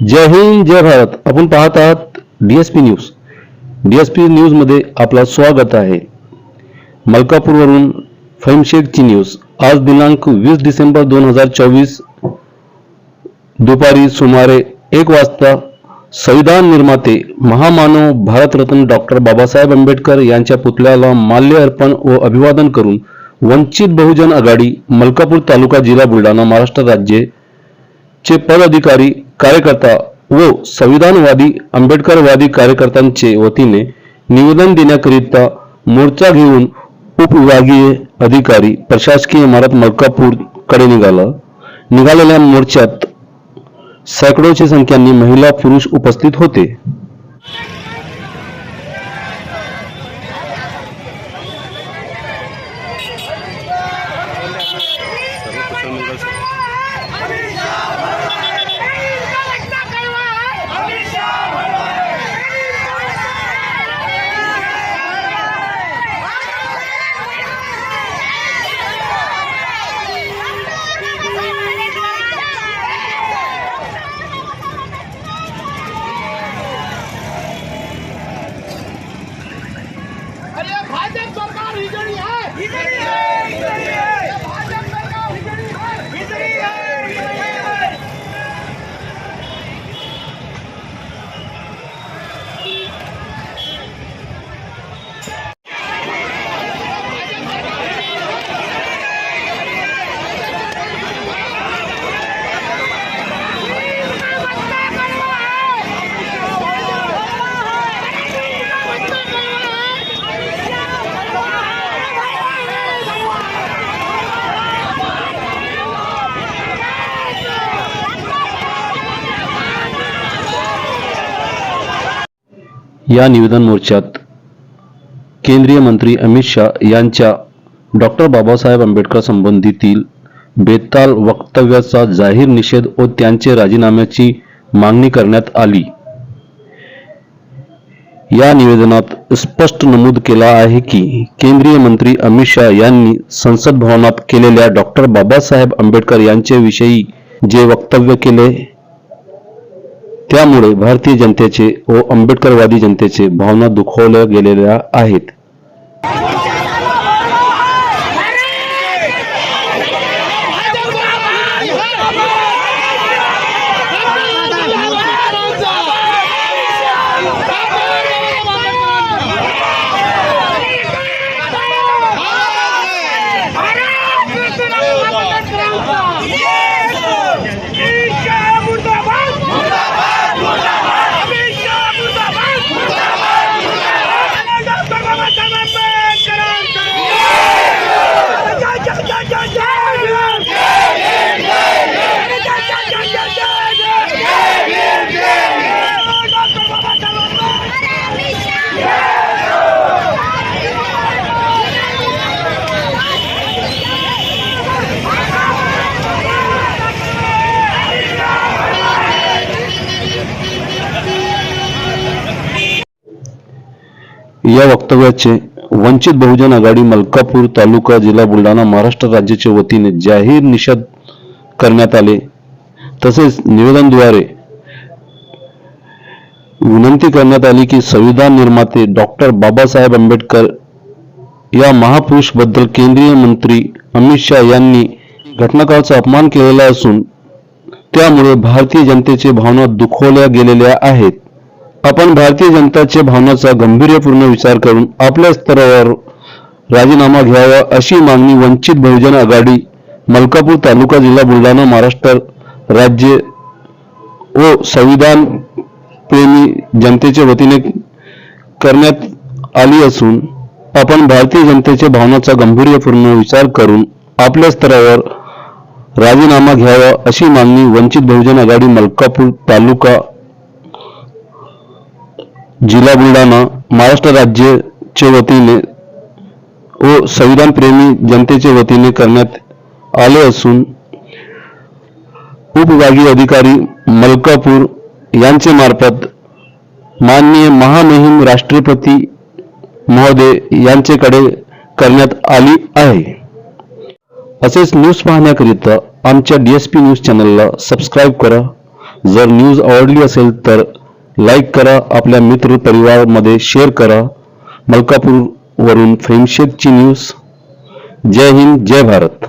जय हिंद जय भारत. आपण पाहत आहात डीएसपी न्यूज डीएसपी न्यूजमध्ये आपलं स्वागत आहे. मलकापूरवरून फैमशेखची न्यूज. आज दिनांक वीस डिसेंबर दोन हजार चोवीस दुपारी सुमारे एक वाजता संविधान निर्माते महामानव भारतरत्न डॉक्टर बाबासाहेब आंबेडकर यांच्या पुतळ्याला माल्य अर्पण व अभिवादन करून वंचित बहुजन आघाडी मलकापूर तालुका जिल्हा बुलढाणा महाराष्ट्र राज्य चे पदाधिकारी कार्यकर्ता व संविधानवादी आंबेडकरवादी कार्यकर्त्यांचे वतीने निवेदन देण्याकरिता मोर्चा घेऊन उपविभागीय अधिकारी प्रशासकीय इमारत मलकापूरकडे निघाला. निघालेल्या मोर्चात सैकड़ोची संख्येने महिला पुरुष उपस्थित होते. या निवेदन मोर्चात केंद्रीय मंत्री अमित शाह यांच्या डॉक्टर बाबासाहेब आंबेडकर संबंधीतील बेताल वक्तव्याचा जाहीर निषेध व त्यांचे राजीनाम्याची मागणी करण्यात आली. या निवेदनात स्पष्ट नमूद केला आहे की केंद्रीय मंत्री अमित शाह यांनी संसद भवनात केलेल्या डॉक्टर बाबासाहेब आंबेडकर यांच्याविषयी जे वक्तव्य केले त्यामुळे भारतीय जनतेचे व आंबेडकरवादी जनतेचे भावना दुखवल्या गेलेल्या आहेत. या वक्तव्याचे वंचित बहुजन आघाडी मलकापूर तालुका जिल्हा बुलढाणा महाराष्ट्र राज्याच्या वतीने जाहीर निषेध करण्यात आले. तसेच निवेदनद्वारे विनंती करण्यात आली की संविधान निर्माते डॉक्टर बाबासाहेब आंबेडकर या महापुरुषबद्दल केंद्रीय मंत्री अमित शाह यांनी घटनाकाळाचा अपमान केलेला असून त्यामुळे भारतीय जनतेचे भावना दुखवल्या गेलेल्या आहेत. आपण भारतीय जनताच्या भावनाचा गांभीर्यपूर्ण विचार करून आपल्या स्तरावर राजीनामा घ्यावा अशी मागणी वंचित बहुजन आघाडी मलकापूर तालुका जिल्हा बुलढाणा महाराष्ट्र राज्य व संविधान प्रेमी जनतेच्या वतीने करण्यात आली असून आपण भारतीय जनतेच्या भावनाचा गांभीर्यपूर्ण विचार करून आपल्या स्तरावर राजीनामा घ्यावा अशी मागणी वंचित बहुजन आघाडी मलकापूर तालुका जिल्हा बुलढाणा महाराष्ट्र राज्याच्या वतीने व संविधान प्रेमी जनतेच्या वतीने करण्यात आले असून उपविभागीय अधिकारी मलकापूर यांचे मार्फत माननीय महामहिम राष्ट्रपती महोदय यांच्याकडे करण्यात आली आहे. असेच न्यूज पाहण्याकरिता आमच्या डी एस पी न्यूज चॅनलला सबस्क्राईब करा. जर न्यूज आवडली असेल तर लाईक करा आपल्या मित्र परिवारमध्ये शेअर करा. मलकापूरवरून फेमशेदची न्यूज जय हिंद जय भारत.